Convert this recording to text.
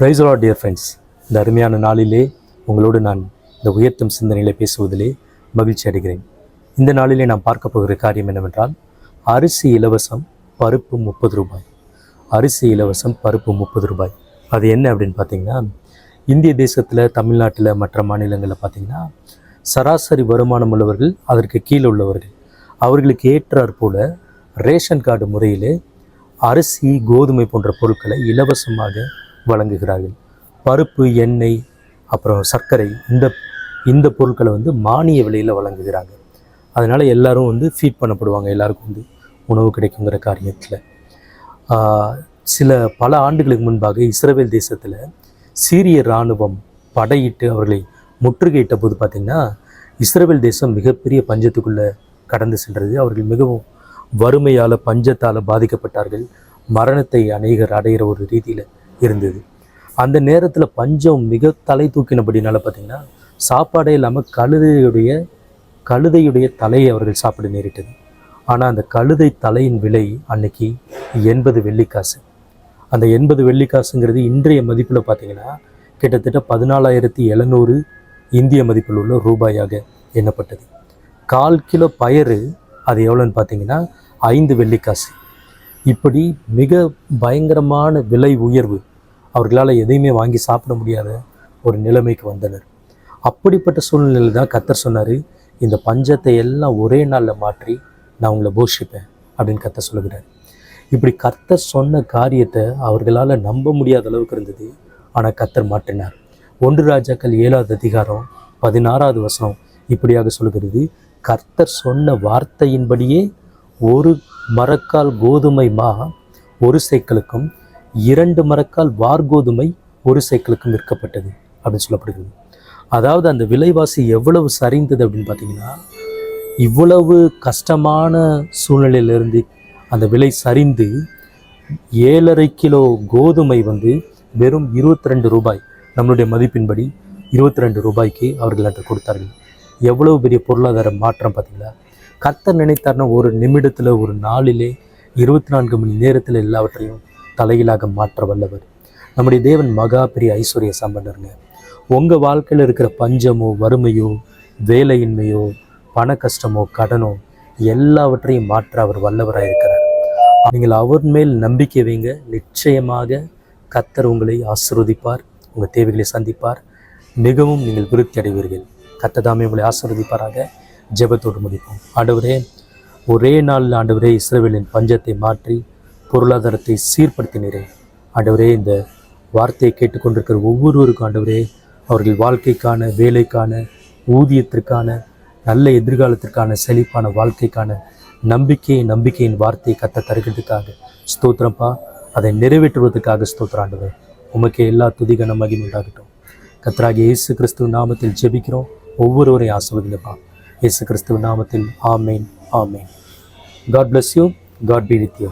Price all dear friends இந்த அருமையான நாளிலே உங்களோடு நான் இந்த உயர்த்தும் சிந்தனையில் பேசுவதிலே மகிழ்ச்சி அடைகிறேன். இந்த நாளிலே நான் பார்க்க போகிற காரியம் என்னவென்றால் அரிசி இலவசம் பருப்பு முப்பது ரூபாய். அரிசி இலவசம் பருப்பு முப்பது ரூபாய். அது என்ன அப்படின்னு பார்த்தீங்கன்னா இந்திய தேசத்தில் தமிழ்நாட்டில் மற்ற மாநிலங்களில் பார்த்தீங்கன்னா சராசரி வருமானம் உள்ளவர்கள் அதற்கு கீழே உள்ளவர்கள் அவர்களுக்கு ஏற்றாற் போல ரேஷன் கார்டு முறையிலே அரிசி கோதுமை போன்ற பொருட்களை இலவசமாக வழங்குகிறார்கள். பருப்பு எண்ணெய் அப்புறம் சர்க்கரை இந்த இந்த பொருட்களை வந்து மானிய விலையில் வழங்குகிறாங்க. அதனால் எல்லாரும் வந்து ஃபீட் பண்ணப்படுவாங்க எல்லாருக்கும் வந்து உணவு கிடைக்குங்கிற காரியத்தில். சில பல ஆண்டுகளுக்கு முன்பாக இஸ்ரேல் தேசத்தில் சீரிய இராணுவம் படையிட்டு அவர்களை முற்றுகையிட்ட போது பார்த்திங்கன்னா இஸ்ரேல் தேசம் மிகப்பெரிய பஞ்சத்துக்குள்ளே கடந்து சென்றது. அவர்கள் மிகவும் வறுமையால் பஞ்சத்தால் பாதிக்கப்பட்டார்கள். மரணத்தை அநேகர் அடைகிற ஒரு ரீதியில் இருந்தது. அந்த நேரத்தில் பஞ்சம் மிக தலை தூக்கினபடினால பார்த்திங்கன்னா சாப்பாடே இல்லாமல் கழுதையுடைய கழுதையுடைய தலையை அவர்கள் சாப்பிட நேரிட்டது. ஆனால் அந்த கழுதை தலையின் விலை அன்னைக்கு எண்பது வெள்ளிக்காசு அந்த எண்பது வெள்ளிக்காசுங்கிறது இன்றைய மதிப்பில் பார்த்தீங்கன்னா கிட்டத்தட்ட பதினாலாயிரத்தி எழுநூறு இந்திய மதிப்பில் உள்ள ரூபாயாக எண்ணப்பட்டது. கால் கிலோ பயறு அது எவ்வளோன்னு பார்த்தீங்கன்னா ஐந்து வெள்ளிக்காசு இப்படி மிக பயங்கரமான விலை உயர்வு அவர்களால் எதையுமே வாங்கி சாப்பிட முடியாத ஒரு நிலைமைக்கு வந்தனர். அப்படிப்பட்ட சூழ்நிலையில் தான் கத்தர் சொன்னார் இந்த பஞ்சத்தை எல்லாம் ஒரே நாளில் மாற்றி நான் உங்களை போஷிப்பேன் அப்படின்னு கத்தர் சொல்லுகிறார். இப்படி கர்த்தர் சொன்ன காரியத்தை அவர்களால் நம்ப முடியாத அளவுக்கு இருந்தது. ஆனால் கத்தர் மாற்றினார். ஒன்று ராஜாக்கள் ஏழாவது அதிகாரம் பதினாறாவது வசனம் இப்படியாக சொல்கிறது கர்த்தர் சொன்ன வார்த்தையின்படியே ஒரு மரக்கால் கோதுமை மா ஒரு சைக்கிளுக்கும் இரண்டு மரக்கால் வார்கோதுமை ஒரு சைக்கிளுக்கும் விற்கப்பட்டது அப்படின்னு சொல்லப்படுகிறது. அதாவது அந்த விலைவாசி எவ்வளவு சரிந்தது அப்படின்னு பார்த்தீங்கன்னா இவ்வளவு கஷ்டமான சூழ்நிலையிலிருந்து அந்த விலை சரிந்து ஏழரை கிலோ கோதுமை வந்து வெறும் இருபத்தி ரெண்டு ரூபாய் நம்மளுடைய மதிப்பின்படி இருபத்தி ரெண்டு ரூபாய்க்கு அவர்கள் அன்று கொடுத்தார்கள். எவ்வளவு பெரிய பொருளாதார மாற்றம் பார்த்தீங்களா? கர்த்தர் நினைத்தார்னா ஒரு நிமிடத்தில் ஒரு நாளிலே இருபத்தி நான்கு மணி நேரத்தில் எல்லாவற்றையும் தலையிலாக மாற்ற வல்லவர். நம்முடைய தேவன் மகா பெரிய ஐஸ்வர்ய சம்பந்தருங்க உங்கள் வாழ்க்கையில் இருக்கிற பஞ்சமோ வறுமையோ வேலையின்மையோ பண கஷ்டமோ கடனோ எல்லாவற்றையும் மாற்ற அவர் வல்லவராக இருக்கிறார். நீங்கள் அவர் மேல் நம்பிக்கை வைங்க. நிச்சயமாக கத்தர் உங்களை ஆசிர்வதிப்பார் உங்கள் தேவைகளை சந்திப்பார். மிகவும் நீங்கள் விருத்தி அடைவீர்கள். கத்ததாமே உங்களை ஆசிர்வதிப்பாராக. ஜெபத்தோடு முடிப்போம். ஆண்டவரே ஒரே நாளில் ஆண்டவரே இஸ்ரேலின் பஞ்சத்தை மாற்றி பொருளாதாரத்தை சீர்படுத்தினரே. ஆண்டவரே இந்த வார்த்தையை கேட்டுக்கொண்டிருக்கிற ஒவ்வொருவருக்கும் ஆண்டவரே அவர்கள் வாழ்க்கைக்கான வேலைக்கான ஊதியத்திற்கான நல்ல எதிர்காலத்திற்கான செழிப்பான வாழ்க்கைக்கான நம்பிக்கையை நம்பிக்கையின் வார்த்தையை கத்த தருகிறதுக்காக ஸ்தோத்திரம்ப்பா. அதை நிறைவேற்றுவதற்காக ஸ்தோத்திரம் ஆண்டவர். உமக்கு எல்லா துதிகன மகிமை உண்டாகட்டும். கத்ராகி இயேசு கிறிஸ்துவ நாமத்தில் ஜெபிக்கிறோம். ஒவ்வொருவரையும் ஆசிர்வதிங்கப்பா. இயேசு கிறிஸ்துவ நாமத்தில் ஆமேன் ஆமேன். God bless you God be with you